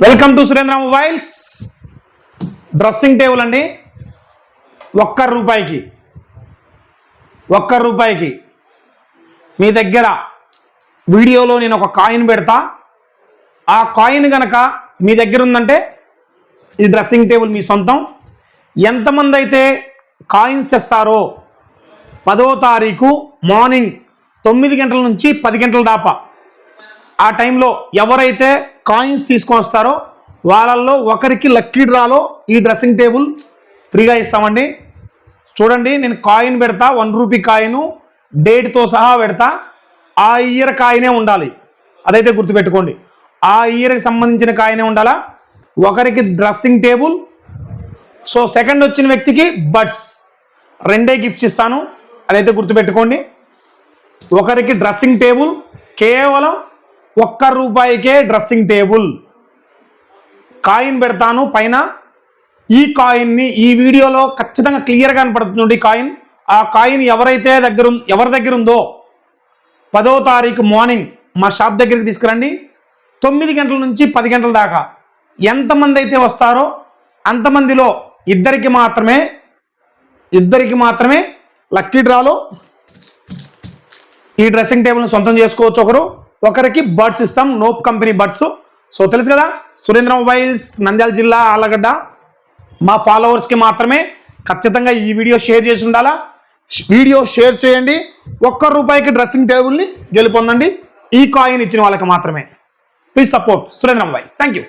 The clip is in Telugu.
Welcome to Surendra mobiles. Dressing table అండి. ఒక్క రూపాయికి ఒక్క రూపాయికి మీ దగ్గర వీడియోలో నేను ఒక కాయిన్ పెడతా. ఆ కాయిన్ గనక మీ దగ్గర ఉందంటే ఈ డ్రెస్సింగ్ టేబుల్ మీ సొంతం. ఎంతమంది అయితే కాయిన్స్ ఇస్తారో పదో తారీఖు మార్నింగ్ తొమ్మిది గంటల నుంచి పది గంటల దాకా. ఆ టైంలో ఎవరైతే కాయిన్స్ తీసుకొని వస్తారో వాళ్ళల్లో ఒకరికి లక్కీ డ్రాలో ఈ డ్రెస్సింగ్ టేబుల్ ఫ్రీగా ఇస్తామండి. చూడండి నేను కాయిన్ పెడతా వన్ రూపీ కాయిన్ డేట్తో సహా పెడతా. ఆ ఇయర్ కాయినే ఉండాలి. అదైతే గుర్తుపెట్టుకోండి. ఆ ఇయర్కి సంబంధించిన కాయినే ఉండాలా? ఒకరికి డ్రెస్సింగ్ టేబుల్. సో సెకండ్ వచ్చిన వ్యక్తికి బడ్స్ రెండే గిఫ్ట్స్ ఇస్తాను. అదైతే గుర్తుపెట్టుకోండి. ఒకరికి డ్రెస్సింగ్ టేబుల్. కేవలం ఒక్క రూపాయికే డ్రెస్సింగ్ టేబుల్. కాయిన్ పెడతాను పైన. ఈ కాయిన్ని ఈ వీడియోలో ఖచ్చితంగా క్లియర్గా కనపడుతుంది కాయిన్. ఆ కాయిన్ ఎవరైతే దగ్గర ఎవరి దగ్గర ఉందో పదో తారీఖు మార్నింగ్ మా షాప్ దగ్గరికి తీసుకురండి. తొమ్మిది గంటల నుంచి పది గంటల దాకా ఎంతమంది అయితే వస్తారో అంతమందిలో ఇద్దరికి మాత్రమే ఇద్దరికి మాత్రమే లక్కీ డ్రాలో ఈ డ్రెస్సింగ్ టేబుల్ని సొంతం చేసుకోవచ్చు ఒకరు. ఒకరికి బర్డ్స్ ఇస్తాం. నోప్ కంపెనీ బర్డ్స్. సో తెలుసు కదా? సురేంద్ర మొబైల్స్ నంద్యాల జిల్లా ఆలగడ్డ. మా ఫాలోవర్స్కి మాత్రమే ఖచ్చితంగా ఈ వీడియో షేర్ చేసి ఉండాలా? వీడియో షేర్ చేయండి. ఒక్క రూపాయికి డ్రెస్సింగ్ టేబుల్ని గెలుపొందండి. ఈ కాయిన్ ఇచ్చిన వాళ్ళకి మాత్రమే. Please support Surendra mobiles. Thank you